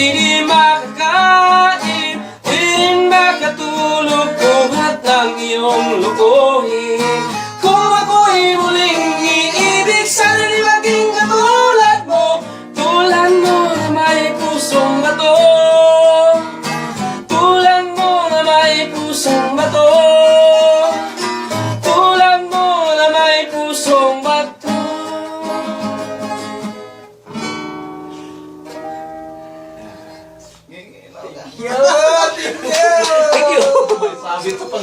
di makakain Di rin makatulog kung at ang iyong lukuhin. Kung ako'y muling iibig Sana di maging katulad mo. Tulad mo na may pusong bato. Yun! Thank you! Sabi ko pa